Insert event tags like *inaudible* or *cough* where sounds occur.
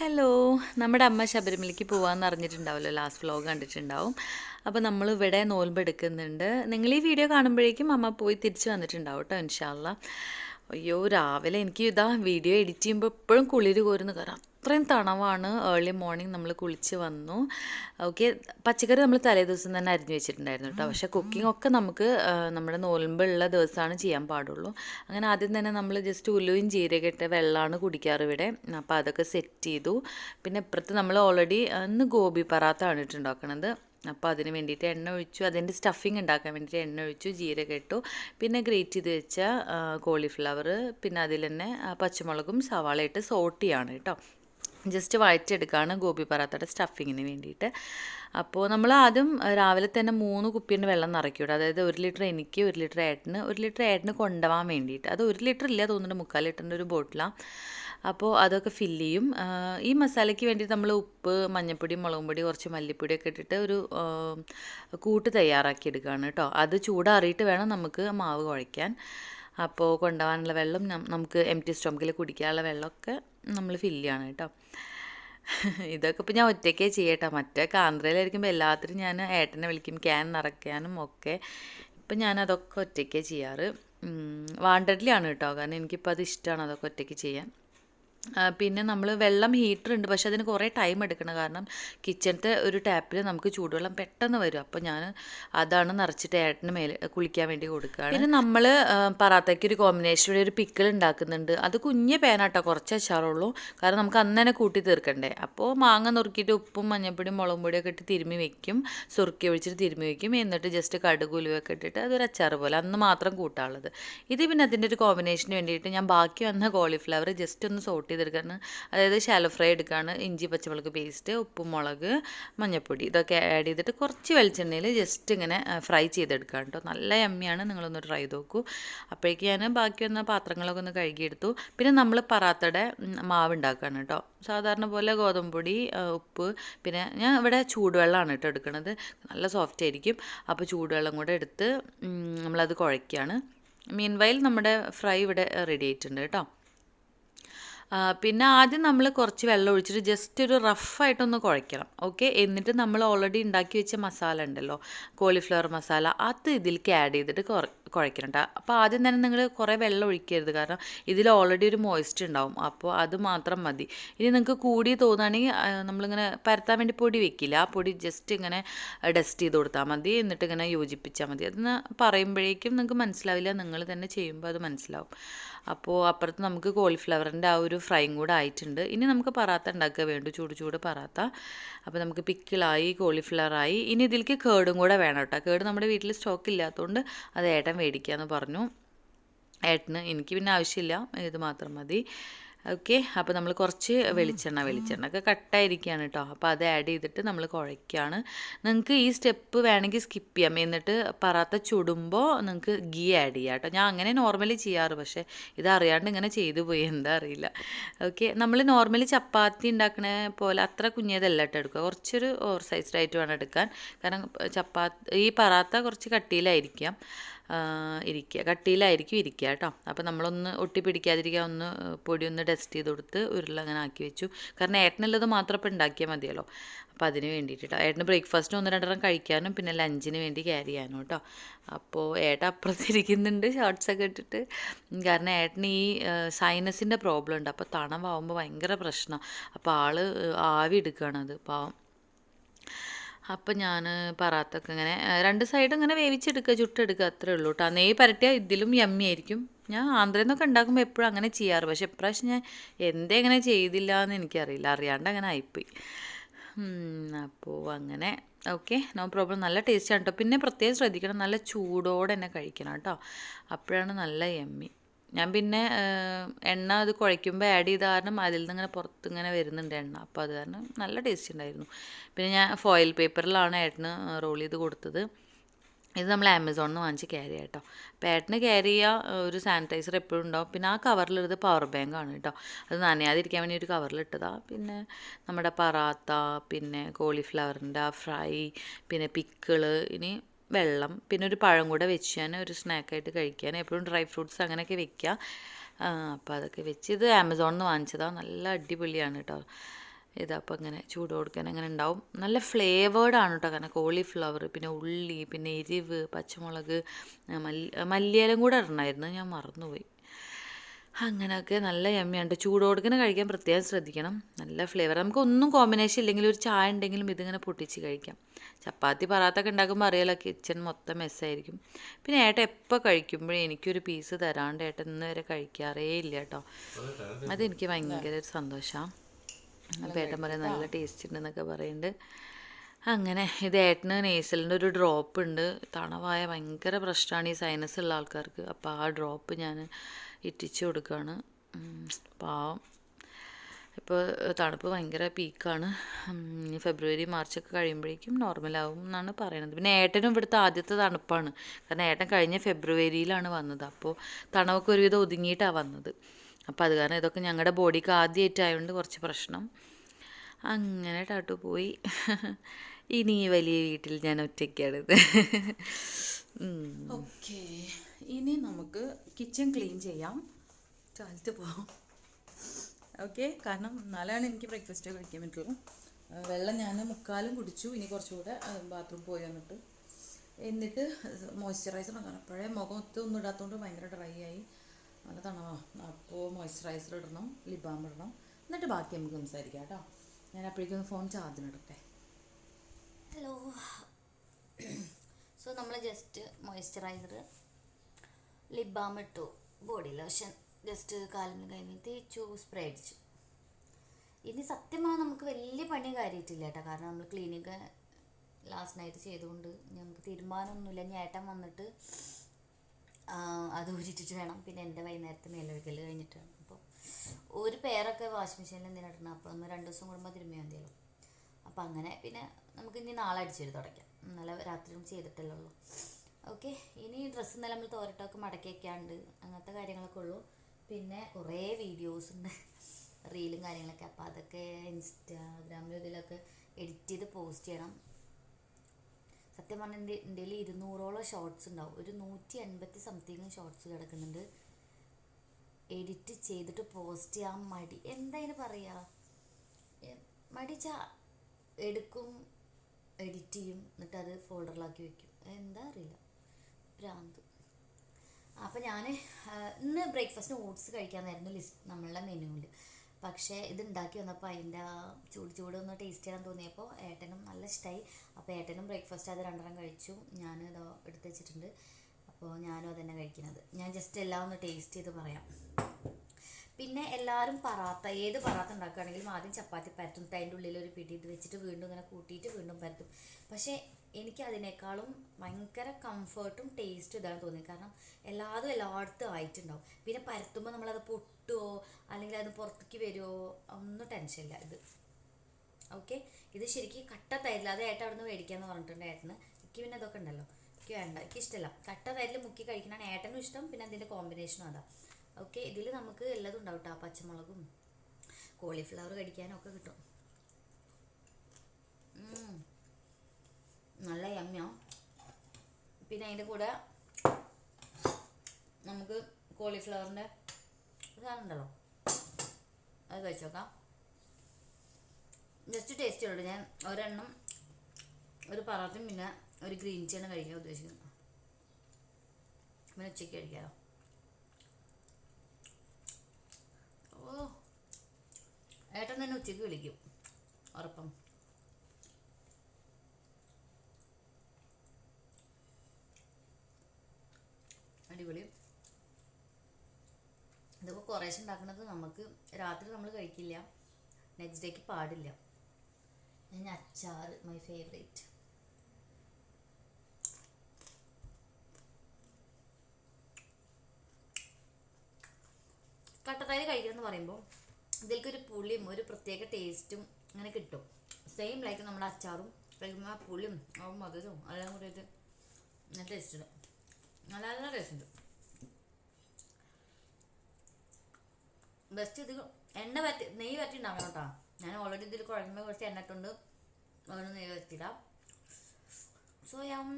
Hello. നമ്മുടെ അമ്മ ശബരിമലയ്ക്ക് പോകാമെന്ന് അറിഞ്ഞിട്ടുണ്ടാവുമല്ലോ ലാസ്റ്റ് വ്ലോഗ് കണ്ടിട്ടുണ്ടാവും. അപ്പോൾ നമ്മൾ ഇവിടെ നോൽമ്പെടുക്കുന്നുണ്ട്. നിങ്ങൾ ഈ വീഡിയോ കാണുമ്പോഴേക്കും അമ്മ പോയി തിരിച്ചു വന്നിട്ടുണ്ടാവും കേട്ടോ ഇൻഷാല്ല അയ്യോ രാവിലെ എനിക്ക് ഇതാ വീഡിയോ എഡിറ്റ് ചെയ്യുമ്പോൾ എപ്പോഴും കുളിര് കോരുന്നു കാരണം അത്രയും തണവാണ്. ഏർലി മോർണിംഗ് നമ്മൾ കുളിച്ച് വന്നു. ഓക്കെ പച്ചക്കറി നമ്മൾ തലേ ദിവസം തന്നെ അരിഞ്ഞു വെച്ചിട്ടുണ്ടായിരുന്നു കേട്ടോ പക്ഷേ കുക്കിംഗ് ഒക്കെ നമുക്ക് നമ്മുടെ നോൽമ്പുള്ള ദിവസമാണ് ചെയ്യാൻ പാടുള്ളൂ. അങ്ങനെ ആദ്യം തന്നെ നമ്മൾ ജസ്റ്റ് ഉലുവും ജീരകട്ടെ വെള്ളമാണ് കുടിക്കാറ് ഇവിടെ. അപ്പോൾ അതൊക്കെ സെറ്റ് ചെയ്തു. പിന്നെ ഇപ്പുറത്ത് നമ്മൾ ഓൾറെഡി ഇന്ന് ഗോബി പറാത്താണ് ഇട്ടുണ്ടാക്കണത് അപ്പോൾ അതിന് വേണ്ടിയിട്ട് എണ്ണ ഒഴിച്ചു. അതിന്റെ സ്റ്റഫിങ് ഉണ്ടാക്കാൻ വേണ്ടിയിട്ട് എണ്ണ ഒഴിച്ചു ജീരകം ഇട്ടു. പിന്നെ ഗ്രേറ്റ് ചെയ്ത് വെച്ച കോളിഫ്ലവർ പിന്നെ അതിൽ തന്നെ പച്ചമുളകും സവാള ഇട്ട് സോട്ടിയാണ് കേട്ടോ ജസ്റ്റ് വഴറ്റിയെടുക്കുകയാണ് ഗോപി പറാത്തയുടെ സ്റ്റഫിങ്ങിന് വേണ്ടിയിട്ട്. അപ്പോൾ നമ്മൾ ആദ്യം രാവിലെ തന്നെ മൂന്ന് കുപ്പിന്റെ വെള്ളം നിറയ്ക്കൂടെ. അതായത് ഒരു ലിറ്റർ എനിക്ക് ഒരു ലിറ്റർ ഏട്ടന് ഒരു ലിറ്റർ ഏട്ടന് കൊണ്ടുപോകാൻ വേണ്ടിയിട്ട്. അത് ഒരു ലിറ്റർ ഇല്ല തോന്നുന്നുണ്ട് മുക്കാൽ ലിറ്ററിന്റെ ഒരു ബോട്ടിലാണ് അപ്പോൾ അതൊക്കെ ഫില്ല് ചെയ്യും. ഈ മസാലയ്ക്ക് വേണ്ടി നമ്മൾ ഉപ്പ് മഞ്ഞൾപ്പൊടി മുളകും പൊടി കുറച്ച് മല്ലിപ്പൊടി ഒക്കെ ഇട്ടിട്ട് ഒരു കൂട്ട് തയ്യാറാക്കി എടുക്കുകയാണ് കേട്ടോ. അത് ചൂടാറിയിട്ട് വേണം നമുക്ക് മാവ് കുഴയ്ക്കാൻ. അപ്പോൾ കൊണ്ടുപോകാനുള്ള വെള്ളം നമുക്ക് എം ടി സ്റ്റോമക്കിൽ കുടിക്കാനുള്ള വെള്ളമൊക്കെ നമ്മൾ ഫില്ല് ചെയ്യണം കേട്ടോ. *laughs* ഇതൊക്കെ ഇപ്പോൾ ഞാൻ ഒറ്റയ്ക്കേ ചെയ്യട്ടോ. മറ്റേ കാന്ത്രയിലായിരിക്കുമ്പോൾ എല്ലാത്തിനും ഞാൻ ഏട്ടനെ വിളിക്കും ക്യാൻ നിറയ്ക്കാനും ഒക്കെ. ഇപ്പം ഞാൻ അതൊക്കെ ഒറ്റയ്ക്കേ ചെയ്യാറ്. വാണ്ടഡിലാണ് കേട്ടോ. കാരണം എനിക്കിപ്പോൾ അത് ഇഷ്ടമാണ് അതൊക്കെ ഒറ്റയ്ക്ക് ചെയ്യാൻ. പിന്നെ നമ്മൾ വെള്ളം ഹീറ്റർ ഉണ്ട്. പക്ഷെ അതിന് കുറേ ടൈം എടുക്കണം. കാരണം കിച്ചണത്തെ ഒരു ടാപ്പിൽ നമുക്ക് ചൂടുവെള്ളം പെട്ടെന്ന് വരും. അപ്പോൾ ഞാൻ അതാണ് നിറച്ചിട്ട് ഏട്ടന് മേലെ കുളിക്കാൻ വേണ്ടി കൊടുക്കുകയാണ് പിന്നെ നമ്മൾ പറാത്തയ്ക്ക് ഒരു കോമ്പിനേഷൻ ഒരു പിക്കിൾ ഉണ്ടാക്കുന്നുണ്ട്. അത് കുഞ്ഞ് പേനാട്ടോ കുറച്ച് അച്ചാറുള്ളൂ. കാരണം നമുക്ക് അന്ന് തന്നെ കൂട്ടി തീർക്കണ്ടേ. അപ്പോൾ മാങ്ങ നുറുക്കിയിട്ട് ഉപ്പും മഞ്ഞൾപ്പൊടിയും മുളകും പൊടിയൊക്കെ ഇട്ട് തിരുമ്മി വെക്കും. സുറുക്കി ഒഴിച്ചിട്ട് തിരുമ്മി വെക്കും. എന്നിട്ട് ജസ്റ്റ് കടുക് ഉലുവൊക്കെ ഇട്ടിട്ട് അതൊരു അച്ചാർ പോലെ. അന്ന് മാത്രം കൂട്ടാനുള്ളത്. ഇത് പിന്നെ അതിന്റെ ഒരു കോമ്പിനേഷന് വേണ്ടിയിട്ട് ഞാൻ ബാക്കി വന്ന കോളിഫ്ലവർ ജസ്റ്റ് ഒന്ന് സോട്ട് ചെയ്തെടുക്കാണ് അതായത് ഷാലോ ഫ്രൈ എടുക്കുകയാണ് ഇഞ്ചി പച്ചമുളക് പേസ്റ്റ് ഉപ്പ് മുളക് മഞ്ഞൾപ്പൊടി ഇതൊക്കെ ആഡ് ചെയ്തിട്ട് കുറച്ച് വെളിച്ചെണ്ണയിൽ ജസ്റ്റ് ഇങ്ങനെ ഫ്രൈ ചെയ്തെടുക്കുകയാണ് കേട്ടോ നല്ല എമ്മയാണ് നിങ്ങളൊന്ന് ട്രൈ നോക്കൂ. അപ്പോഴേക്ക് ഞാൻ ബാക്കി വന്ന പാത്രങ്ങളൊക്കെ ഒന്ന് കഴുകിയെടുത്തു. പിന്നെ നമ്മൾ പറാത്തയുടെ മാവ് ഉണ്ടാക്കുകയാണ് കേട്ടോ സാധാരണ പോലെ ഗോതമ്പ് പൊടി ഉപ്പ് പിന്നെ ഞാൻ ഇവിടെ ചൂടുവെള്ളമാണ് കേട്ടോ എടുക്കുന്നത് നല്ല സോഫ്റ്റ് ആയിരിക്കും. അപ്പോൾ ചൂടുവെള്ളം കൂടെ എടുത്ത് നമ്മളത് കുഴയ്ക്കുകയാണ് മീൻ വയൽ നമ്മുടെ ഫ്രൈ ഇവിടെ റെഡി ആയിട്ടുണ്ട് കേട്ടോ പിന്നെ ആദ്യം നമ്മൾ കുറച്ച് വെള്ളം ഒഴിച്ചിട്ട് ജസ്റ്റ് ഒരു റഫായിട്ടൊന്ന് കുഴയ്ക്കണം. ഓക്കെ എന്നിട്ട് നമ്മൾ ഓൾറെഡി ഉണ്ടാക്കി വെച്ച മസാല ഉണ്ടല്ലോ കോളിഫ്ലവർ മസാല. അത് ഇതിലേക്ക് ആഡ് ചെയ്തിട്ട് കേട്ടോ അപ്പോൾ ആദ്യം തന്നെ നിങ്ങൾ കുറേ വെള്ളം ഒഴിക്കരുത്. കാരണം ഇതിൽ ഓൾറെഡി ഒരു മോയ്സ്റ്റ് ഉണ്ടാവും. അപ്പോൾ അത് മാത്രം മതി. ഇനി നിങ്ങൾക്ക് കൂടി തോന്നുകയാണെങ്കിൽ നമ്മളിങ്ങനെ പരത്താൻ വേണ്ടി പൊടി വെക്കില്ല. ആ പൊടി ജസ്റ്റ് ഇങ്ങനെ ഡസ്റ്റ് ചെയ്ത് കൊടുത്താൽ മതി. എന്നിട്ട് ഇങ്ങനെ യോജിപ്പിച്ചാൽ മതി. അതെന്ന് പറയുമ്പോഴേക്കും നിങ്ങൾക്ക് മനസ്സിലാവില്ല. നിങ്ങൾ തന്നെ ചെയ്യുമ്പോൾ അത് മനസ്സിലാവും. അപ്പോൾ അപ്പുറത്ത് നമുക്ക് കോളിഫ്ലവറിന്റെ ആ ഒരു ഫ്രൈയും കൂടെ ആയിട്ടുണ്ട്. ഇനി നമുക്ക് പറാത്ത ഉണ്ടാക്കുക. വേണ്ടു ചൂട് ചൂട് പറാത്ത. അപ്പോൾ നമുക്ക് പിക്കിളായി കോളിഫ്ലവറായി ഇനി ഇതിലേക്ക് കേടും കൂടെ വേണം കേട്ടോ. കേട് നമ്മുടെ വീട്ടിൽ സ്റ്റോക്ക് ഇല്ലാത്തതുകൊണ്ട് അത് ഏട്ടൻ മേടിക്കാമെന്ന് പറഞ്ഞു. ഏട്ടന് എനിക്ക് പിന്നെ ആവശ്യമില്ല ഇത് മാത്രം മതി. ഓക്കെ അപ്പോൾ നമ്മൾ കുറച്ച് വെളിച്ചെണ്ണ വെളിച്ചെണ്ണ ഒക്കെ കട്ടായിരിക്കുകയാണ് കേട്ടോ അപ്പോൾ അത് ആഡ് ചെയ്തിട്ട് നമ്മൾ കുഴയ്ക്കുകയാണ് നിങ്ങൾക്ക് ഈ സ്റ്റെപ്പ് വേണമെങ്കിൽ സ്കിപ്പ് ചെയ്യാം. എന്നിട്ട് പറാത്ത ചുടുമ്പോൾ നിങ്ങൾക്ക് ഗീ ആഡ് ചെയ്യാം കേട്ടോ ഞാൻ അങ്ങനെ നോർമലി ചെയ്യാറ് പക്ഷേ ഇത് അറിയാണ്ട് ഇങ്ങനെ ചെയ്തു പോയി. എന്താ അറിയില്ല. ഓക്കെ നമ്മൾ നോർമലി ചപ്പാത്തി ഉണ്ടാക്കണ പോലെ അത്ര കുഞ്ഞതല്ല കേട്ടോ എടുക്കുക. കുറച്ചൊരു ഓവർ സൈസ്ഡ് ആയിട്ട് വേണം എടുക്കാൻ. കാരണം ചപ്പാത്തി ഈ പറാത്ത കുറച്ച് കട്ടിയിലായിരിക്കാം. ഇരിക്കുക. കട്ടിയിലായിരിക്കും ഇരിക്കുക കേട്ടോ. അപ്പോൾ നമ്മളൊന്ന് ഒട്ടി പിടിക്കാതിരിക്കുക ഒന്ന് പൊടി ഒന്ന് ടെസ്റ്റ് ചെയ്ത് കൊടുത്ത് ഉരുളങ്ങനെ ആക്കി വെച്ചു. കാരണം ഏട്ടനുള്ളത് മാത്രം ഇപ്പോൾ ഉണ്ടാക്കിയാൽ മതിയല്ലോ. അപ്പോൾ അതിന് വേണ്ടിയിട്ട് ഏട്ടന് ബ്രേക്ക്ഫാസ്റ്റിന് ഒന്ന് രണ്ടെണ്ണം കഴിക്കാനും പിന്നെ ലഞ്ചിന് വേണ്ടി ക്യാരി ചെയ്യാനും കേട്ടോ അപ്പോൾ ഏട്ട അപ്പുറത്തിരിക്കുന്നുണ്ട് ഷോർട്സ് ഒക്കെ ഇട്ടിട്ട്. കാരണം ഏട്ടന് ഈ സൈനസിന്റെ പ്രോബ്ലം ഉണ്ട്. അപ്പോൾ തണവാകുമ്പോൾ ഭയങ്കര പ്രശ്നമാണ് അപ്പോൾ ആൾ ആവി എടുക്കുകയാണത് പാവം അപ്പം ഞാൻ പറാത്തൊക്കെ ഇങ്ങനെ രണ്ട് സൈഡ് ഇങ്ങനെ വേവിച്ചെടുക്കുക ചുട്ടെടുക്കുക അത്രേ ഉള്ളൂ കേട്ടോ നെയ്യ് പരട്ടിയാൽ ഇതിലും യമ്മി ആയിരിക്കും. ഞാൻ ആന്ധ്രയിൽ നിന്നൊക്കെ ഉണ്ടാക്കുമ്പോൾ എപ്പോഴും അങ്ങനെ ചെയ്യാറ്. പക്ഷെ ഇപ്രാവശ്യം ഞാൻ എന്തേ അങ്ങനെ ചെയ്തില്ല എന്ന് എനിക്കറിയില്ല. അറിയാണ്ട് അങ്ങനെ ആയിപ്പോയി. അപ്പോൾ അങ്ങനെ. ഓക്കെ നോ പ്രോബ്ലം നല്ല ടേസ്റ്റാണ് കേട്ടോ പിന്നെ പ്രത്യേകം ശ്രദ്ധിക്കണം. നല്ല ചൂടോടെ തന്നെ കഴിക്കണം കേട്ടോ അപ്പോഴാണ് നല്ല യമ്മി ഞാൻ പിന്നെ എണ്ണ അത് കുഴയ്ക്കുമ്പോൾ ആഡ് ചെയ്ത കാരണം അതിൽ നിന്ന് ഇങ്ങനെ പുറത്ത് ഇങ്ങനെ വരുന്നുണ്ട് എണ്ണ. അപ്പോൾ അത് കാരണം നല്ല ടേസ്റ്റ് ഉണ്ടായിരുന്നു പിന്നെ ഞാൻ ഫോയിൽ പേപ്പറിലാണ് ഏട്ടന് റോൾ ചെയ്ത് കൊടുത്തത്. ഇത് നമ്മൾ ആമസോണിൽ നിന്ന് വാങ്ങിച്ച് ക്യാരി ചെയ്യാം കേട്ടോ അപ്പോൾ ഏട്ടന് ക്യാരി ചെയ്യുക ഒരു സാനിറ്റൈസർ എപ്പോഴും ഉണ്ടാവും. പിന്നെ ആ കവറിലുള്ളത് പവർ ബാങ്ക് ആണ് കേട്ടോ അത് നനയാതിരിക്കാൻ വേണ്ടി ഒരു കവറിലിട്ടതാ പിന്നെ നമ്മുടെ പറാത്ത പിന്നെ കോളിഫ്ലവറിന്റെ ആ ഫ്രൈ പിന്നെ പിക്കിൾ ഇനി വെള്ളം പിന്നെ ഒരു പഴം കൂടെ വെച്ച് ഞാൻ ഒരു സ്നാക്കായിട്ട് കഴിക്കാൻ. എപ്പോഴും ഡ്രൈ ഫ്രൂട്ട്സ് അങ്ങനെയൊക്കെ വെക്കുക അപ്പോൾ അതൊക്കെ വെച്ച് ഇത് ആമസോണിൽ നിന്ന് വാങ്ങിച്ചതാണ് നല്ല അടിപൊളിയാണ് കേട്ടോ ഇതപ്പോൾ ഇങ്ങനെ ചൂട് കൊടുക്കാൻ അങ്ങനെ ഉണ്ടാവും. നല്ല ഫ്ലേവേർഡ് ആണ് കേട്ടോ അങ്ങനെ കോളിഫ്ലവർ പിന്നെ ഉള്ളി പിന്നെ എരിവ് പച്ചമുളക് മല്ലി മല്ലിയിലും കൂടെ ഇടണമായിരുന്നു ഞാൻ മറന്നുപോയി. അങ്ങനെയൊക്കെ നല്ല യമ്മിയുണ്ട് ചൂട് കൊടുക്കുന്ന കഴിക്കാൻ പ്രത്യേകം ശ്രദ്ധിക്കണം. നല്ല ഫ്ലേവർ നമുക്ക് ഒന്നും കോമ്പിനേഷൻ ഇല്ലെങ്കിൽ ഒരു ചായ ഉണ്ടെങ്കിലും ഇതിങ്ങനെ പൊട്ടിച്ച് കഴിക്കാം. ചപ്പാത്തി പറാത്തൊക്കെ ഉണ്ടാക്കുമ്പോൾ അറിയാലോ കിച്ചൺ മൊത്തം മെസ്സായിരിക്കും പിന്നെ ഏട്ടൻ എപ്പോൾ കഴിക്കുമ്പോഴും എനിക്കൊരു പീസ് തരാണ്ട് ഏട്ടൻ ഇന്ന് വരെ കഴിക്കാറേ ഇല്ല കേട്ടോ. അതെനിക്ക് ഭയങ്കര ഒരു സന്തോഷമാണ് അപ്പോൾ ഏട്ടൻ പറയാം നല്ല ടേസ്റ്റ് ഉണ്ടെന്നൊക്കെ പറയുന്നുണ്ട് അങ്ങനെ ഇത് ഏട്ടന് നേസലിന്റെ ഒരു ഡ്രോപ്പ് ഉണ്ട്. തണവായ ഭയങ്കര പ്രശ്നമാണ് ഈ സൈനസ് ഉള്ള ആൾക്കാർക്ക്. അപ്പോൾ ആ ഡ്രോപ്പ് ഞാൻ ഇറ്റിച്ച് കൊടുക്കുകയാണ് പാവം. ഇപ്പോൾ തണുപ്പ് ഭയങ്കര പീക്കാണ്. ഫെബ്രുവരി മാർച്ചൊക്കെ കഴിയുമ്പോഴേക്കും നോർമലാവും എന്നാണ് പറയുന്നത് പിന്നെ ഏട്ടനും ഇവിടുത്തെ ആദ്യത്തെ തണുപ്പാണ്. കാരണം ഏട്ടൻ കഴിഞ്ഞ ഫെബ്രുവരിയിലാണ് വന്നത്. അപ്പോൾ തണവൊക്കെ ഒരുവിധം ഒതുങ്ങിയിട്ടാണ് വന്നത്. അപ്പോൾ അത് കാരണം ഇതൊക്കെ ഞങ്ങളുടെ ബോഡിക്ക് ആദ്യമായിട്ടായതുകൊണ്ട് കുറച്ച് പ്രശ്നം. അങ്ങനെ ടാട്ടു പോയി. ഇനി വലിയ വീട്ടിൽ ഞാൻ ഒറ്റയ്ക്കാണിത് ഓക്കെ. ഇനി നമുക്ക് കിച്ചൺ ക്ലീൻ ചെയ്യാം. ചാലത്ത് പോവാം. ഓക്കെ കാരണം എന്നാലാണ് എനിക്ക് ബ്രേക്ക്ഫാസ്റ്റ് കഴിക്കാൻ പറ്റുള്ളൂ. വെള്ളം ഞാൻ മുക്കാലും കുടിച്ചു. ഇനി കുറച്ചുകൂടെ ബാത്റൂം പോയി വന്നിട്ട്. എന്നിട്ട് മോയ്സ്ചറൈസർ ഇടണം. അപ്പോഴേ മുഖത്ത് ഒന്നും ഇടാത്തതുകൊണ്ട് ഭയങ്കര ഡ്രൈ ആയി. നല്ല തണവാ. അപ്പോൾ മോയ്സ്ചറൈസർ ഇടണം. ലിബാം ഇടണം. എന്നിട്ട് ബാക്കി നമുക്ക് സംസാരിക്കാം കേട്ടോ. ഞാൻ അപ്പോഴേക്കും ഫോൺ ചാർജിനിടട്ടെ ഹലോ സോ നമ്മൾ ജസ്റ്റ് മോയ്സ്ചറൈസർ ലിപ് ബാം ഇട്ടു. ബോഡി ലോഷൻ ജസ്റ്റ് കാലിന് കഴിഞ്ഞ് തേച്ചു സ്പ്രേ അടിച്ചു. ഇനി സത്യം പറഞ്ഞാൽ നമുക്ക് വലിയ പണി കാര്യമായിട്ടില്ല കേട്ടോ. കാരണം നമ്മൾ ക്ലീനിങ് ലാസ്റ്റ് നൈറ്റ് ചെയ്തുകൊണ്ട് ഞങ്ങൾക്ക് തീരുമാനമൊന്നുമില്ല. ഇനി ഏട്ടൻ വന്നിട്ട് അത് ഊരിട്ടിട്ട് വേണം. പിന്നെ എന്റെ വൈകുന്നേരത്തെ മേലൊഴുകൽ കഴിഞ്ഞിട്ട്. അപ്പോൾ ഒരു പേരൊക്കെ വാഷിംഗ് മെഷീനിൽ എന്തിനാ ഇടണം? അപ്പോൾ ഒന്ന് രണ്ട് ദിവസം കൂടുമ്പോൾ തിരുമ്മിയാൽ മതിയല്ലോ. അപ്പോൾ അങ്ങനെ പിന്നെ നമുക്ക് ഇനി നാളെ അടിച്ചിട്ട് തുടയ്ക്കാം. ഇന്നലെ രാത്രിയും ചെയ്തിട്ടല്ലേ ഓക്കെ ഇനി ഡ്രസ്സ് ഇന്നലെ നമ്മൾ തോരട്ടൊക്കെ മടക്കി അങ്ങനത്തെ കാര്യങ്ങളൊക്കെ ഉള്ളൂ. പിന്നെ കുറേ വീഡിയോസ് ഉണ്ട്. റീലും കാര്യങ്ങളൊക്കെ. അപ്പോൾ അതൊക്കെ ഇൻസ്റ്റാഗ്രാമിലും ഇതിലൊക്കെ എഡിറ്റ് ചെയ്ത് പോസ്റ്റ് ചെയ്യണം. സത്യം പറഞ്ഞാൽ എന്റെ എന്റെ ഇരുന്നൂറോളം ഷോർട്സ് ഉണ്ടാവും. ഒരു നൂറ്റി എൺപത്തി സംതിങ് ഷോർട്സ് കിടക്കുന്നുണ്ട്. എഡിറ്റ് ചെയ്തിട്ട് പോസ്റ്റ് ചെയ്യാൻ മടി. എന്താ ഇതിന് പറയുക മടി മടിച്ച എടുക്കും എഡിറ്റ് ചെയ്യും. എന്നിട്ട് അത് ഫോൾഡറിലാക്കി വെക്കും. എന്താ അറിയില്ല. ഭ്രാന്ത്. അപ്പം ഞാൻ ഇന്ന് ബ്രേക്ക്ഫാസ്റ്റിന് ഓട്സ് കഴിക്കാമെന്നായിരുന്നു ലിസ്റ്റ് നമ്മളുടെ മെനുവിൽ പക്ഷേ ഇത് ഉണ്ടാക്കി വന്നപ്പോൾ അതിന്റെ ആ ചൂട് ചൂട് ഒന്ന് ടേസ്റ്റ് ചെയ്യാൻ തോന്നിയപ്പോൾ ഏട്ടനും നല്ല ഇഷ്ടമായി അപ്പോൾ ഏട്ടനും ബ്രേക്ക്ഫാസ്റ്റ് അത് രണ്ടെണ്ണം കഴിച്ചു. ഞാൻ ഇതോ എടുത്ത് വെച്ചിട്ടുണ്ട്. അപ്പോൾ ഞാനും അതന്നെ കഴിക്കുന്നത്. ഞാൻ ജസ്റ്റ് എല്ലാം ഒന്ന് ടേസ്റ്റ് ചെയ്ത് പറയാം. പിന്നെ എല്ലാവരും പറാത്ത ഏത് പറാത്ത ഉണ്ടാക്കുകയാണെങ്കിലും ആദ്യം ചപ്പാത്തി പരത്തും. അതിന്റെ ഉള്ളിൽ ഒരു പിടി ഇത് വെച്ചിട്ട് വീണ്ടും ഇങ്ങനെ കൂട്ടിയിട്ട് വീണ്ടും പരത്തും. പക്ഷേ എനിക്ക് അതിനേക്കാളും ഭയങ്കര കംഫർട്ടും ടേസ്റ്റും ഇതാണ് തോന്നിയത്. കാരണം എല്ലാതും എല്ലായിടത്തും ആയിട്ടുണ്ടാവും. പിന്നെ പരത്തുമ്പോൾ നമ്മളത് പൊട്ടുമോ അല്ലെങ്കിൽ അത് പുറത്തേക്ക് വരുമോ ഒന്നും ടെൻഷനില്ല ഇത്. ഓക്കെ ഇത് ശരിക്കും കട്ട തൈരിൽ അത് ഏട്ട അവിടെ നിന്ന് മേടിക്കാമെന്ന് പറഞ്ഞിട്ടുണ്ട് ഏട്ടന്. എനിക്ക് പിന്നെ ഇതൊക്കെ ഉണ്ടല്ലോ. എനിക്ക് വേണ്ട എനിക്ക് ഇഷ്ടമല്ല. കട്ട തൈരിൽ മുക്കി കഴിക്കണതാണ് ഏട്ടനും ഇഷ്ടം. പിന്നെ അതിന്റെ കോമ്പിനേഷനും അതാ. ഓക്കെ ഇതിൽ നമുക്ക് എല്ലാതും ഉണ്ടാവും കേട്ടോ പച്ചമുളകും കോളിഫ്ലവർ കടിക്കാനും ഒക്കെ കിട്ടും. നല്ല യമ്യോ പിന്നെ അതിന്റെ കൂടെ നമുക്ക് കോളിഫ്ലവറിന്റെ സാധനം ഉണ്ടല്ലോ അത് കഴിച്ചു നോക്കാം. ജസ്റ്റ് ടേസ്റ്റ് ഉള്ളൂ ഞാൻ ഒരെണ്ണം ഒരു പറാത്തും പിന്നെ ഒരു ഗ്രീൻ ടീയാണ് കഴിക്കാൻ ഉദ്ദേശിക്കുന്നത്. പിന്നെ ഉച്ചയ്ക്ക് കഴിക്കാമോ ഓ. ഏട്ടൻ തന്നെ ഉച്ചയ്ക്ക് വിളിക്കും. ഉറപ്പം. അടിപൊളി. ഇതൊക്കെ കുറേശ്ശെ ഉണ്ടാക്കുന്നത് നമുക്ക് രാത്രി നമ്മൾ കഴിക്കില്ല. നെക്സ്റ്റ് ഡേക്ക് പാടില്ല. ഞാൻ അച്ചാർ മൈ ഫേവറേറ്റ് കട്ടത്തൈര് കഴിക്കണം എന്ന് പറയുമ്പോൾ ഇതിലേക്ക് ഒരു പുളിയും ഒരു പ്രത്യേക ടേസ്റ്റും അങ്ങനെ കിട്ടും. സെയിം ലൈക്ക് നമ്മുടെ അച്ചാറും ആ പുളിയും ആ മധുരവും എല്ലാം കൂടിയിട്ട് നല്ല ടേസ്റ്റ് ഉണ്ട് നല്ല നല്ല ടേസ്റ്റ് ഉണ്ട് ബെസ്റ്റ് ഇത് എണ്ണ പറ്റി നെയ്യ് പറ്റി ഉണ്ടാക്കണം കേട്ടോ. ഞാൻ ഓൾറെഡി ഇതിൽ കുഴമ്പ് കുറച്ച് എണ്ണ ഇട്ടുണ്ട് അവരൊന്നും നെയ്യ് പറ്റിയിടാം സോ യം